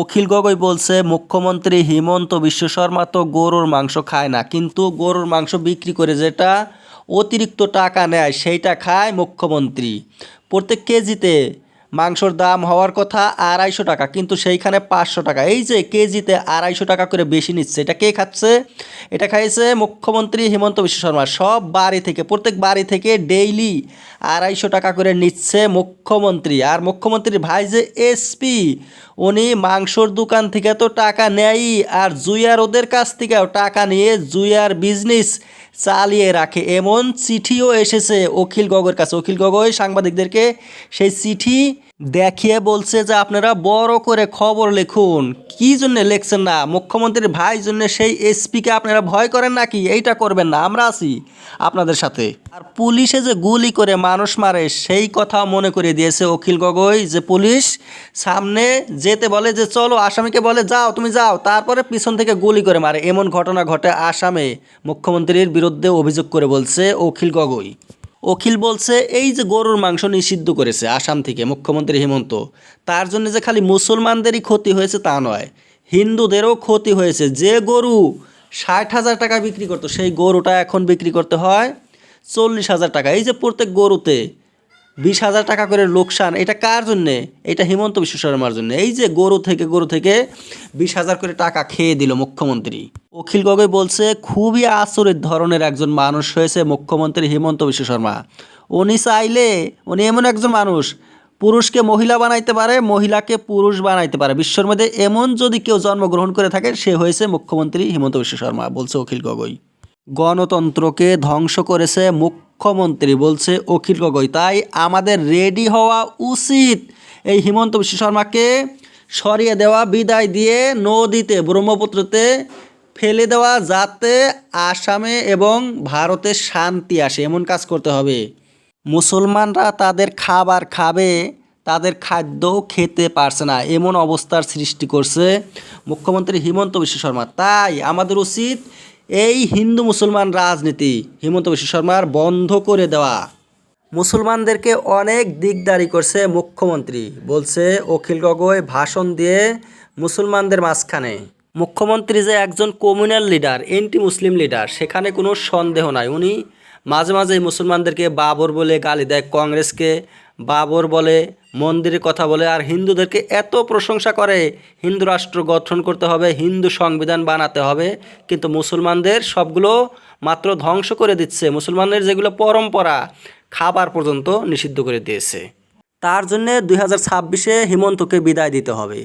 অখিল গগৈ বলছে, মুখ্যমন্ত্রী হিমন্ত বিশ্ব শর্মা তো গরুর মাংস খায় না, কিন্তু গরুর মাংস বিক্রি করে যেটা অতিরিক্ত টাকা নেয়, সেইটা খায় মুখ্যমন্ত্রী। প্রত্যেক কেজিতে মাংসর দাম হওয়ার কথা আড়াইশো টাকা, কিন্তু সেইখানে পাঁচশো টাকা। এই যে কেজিতে আড়াইশো টাকা করে বেশি নিচ্ছে, এটা কে খাচ্ছে? এটা খাইছে মুখ্যমন্ত্রী হিমন্ত বিশ্ব শর্মা। সব বাড়ি থেকে, প্রত্যেক বাড়ি থেকে ডেইলি আড়াইশো টাকা করে নিচ্ছে মুখ্যমন্ত্রী। আর মুখ্যমন্ত্রীর ভাই যে এসপি উনি মাংসর দোকান থেকে তো টাকা নেয়ই, আর জুয়ার ওদের কাছ থেকেও টাকা নিয়ে জুয়ার বিজনেস চালিয়ে রাখে। এমন চিঠিও এসেছে অখিল গগৈর কাছে। অখিল গগৈ সাংবাদিকদেরকে সেই চিঠি দেখিয়ে বলছে যে আপনারা বড় করে খবর লিখুন। কি জন্য লিখছেন না? মুখ্যমন্ত্রীর ভাই জন্য সেই এসপিকে আপনারা ভয় করেন নাকি? এইটা করবেন না, আমরা আছি আপনাদের সাথে। আর পুলিশে যে গুলি করে মানুষ মারে, সেই কথা মনে করে দিয়েছে অখিল গগৈ যে পুলিশ সামনে যেতে বলে যে, চলো আসামিকে বলে, যাও, তুমি যাও। তারপরে পিছন থেকে গুলি করে মারে। এমন ঘটনা ঘটে আসামে, মুখ্যমন্ত্রীর বিরুদ্ধে অভিযোগ করে বলছে অখিল গগৈ। অখিল বলছে, এই যে গরুর মাংস নিষিদ্ধ করেছে আসাম থেকে মুখ্যমন্ত্রী হেমন্ত, তার জন্য যে খালি মুসলমানদেরই ক্ষতি হয়েছে তা নয়, হিন্দুদেরও ক্ষতি হয়েছে। যে গরু ষাট হাজার টাকা বিক্রি করতো, সেই গরুটা এখন বিক্রি করতে হয় চল্লিশ হাজার টাকা। এই যে প্রত্যেক গরুতে বিশ হাজার টাকা করে লোকসান, এটা কার জন্যে? এটা হিমন্ত বিশ্ব শর্মার জন্য। এই যে গরু থেকে গরু থেকে বিশ হাজার করে টাকা খেয়ে দিল মুখ্যমন্ত্রী। অখিল গগৈ বলছে, খুবই আচরিত ধরনের একজন মানুষ হয়েছে মুখ্যমন্ত্রী হিমন্ত বিশ্ব শর্মা। উনি চাইলে, উনি এমন একজন মানুষ, পুরুষকে মহিলা বানাইতে পারে, মহিলাকে পুরুষ বানাইতে পারে। বিশ্বর মধ্যে এমন যদি কেউ জন্মগ্রহণ করে থাকে, সে হয়েছে মুখ্যমন্ত্রী হিমন্ত বিশ্ব শর্মা, বলছে অখিল গগৈ। গণতন্ত্রকে ধ্বংস করেছে মুখ্যমন্ত্রী বলছে, অখিল গগৈ, তাই আমাদের রেডি হওয়া উচিত। এই হিমন্ত বিশ্ব শর্মাকে সরিয়ে দেওয়া, বিদায় দিয়ে নদীতে, ব্রহ্মপুত্রতে ফেলে দেওয়া যাতে আসামে এবং ভারতে শান্তি আসে, এমন কাজ করতে হবে। মুসলমানরা তাদের খাবার খাবে, তাদের খাদ্য খেতে পারছে না, এমন অবস্থার সৃষ্টি করছে মুখ্যমন্ত্রী হিমন্ত বিশ্ব শর্মা। তাই আমাদের উচিত এই হিন্দু মুসলমান রাজনীতি, হিমন্ত বিশ্ব শর্মার বন্ধ করে দেওয়া। মুসলমানদেরকে অনেক দিকদারি করছে মুখ্যমন্ত্রী, বলছে অখিল গগৈ ভাষণ দিয়ে মুসলমানদের মাঝখানে। মুখ্যমন্ত্রী যে একজন communal leader anti Muslim leader, সেখানে কোনো সন্দেহ নাই। উনি মাঝে মাঝে মুসলমানদেরকে বাবর বলে গালি দেয়, কংগ্রেসকে বাবর বলে মন্দিরের কথা বলে আর হিন্দুদেরকে এত প্রশংসা করে। হিন্দু রাষ্ট্র গঠন করতে হবে, হিন্দু সংবিধান বানাতে হবে। কিন্তু মুসলমানদের সবগুলো মাত্র ধ্বংস করে দিচ্ছে। মুসলমানদের যেগুলো পরম্পরা, খাবার পর্যন্ত নিষিদ্ধ করে দিয়েছে। তার জন্যে দুই হাজার ছাব্বিশে হিমন্তকে বিদায় দিতে হবে।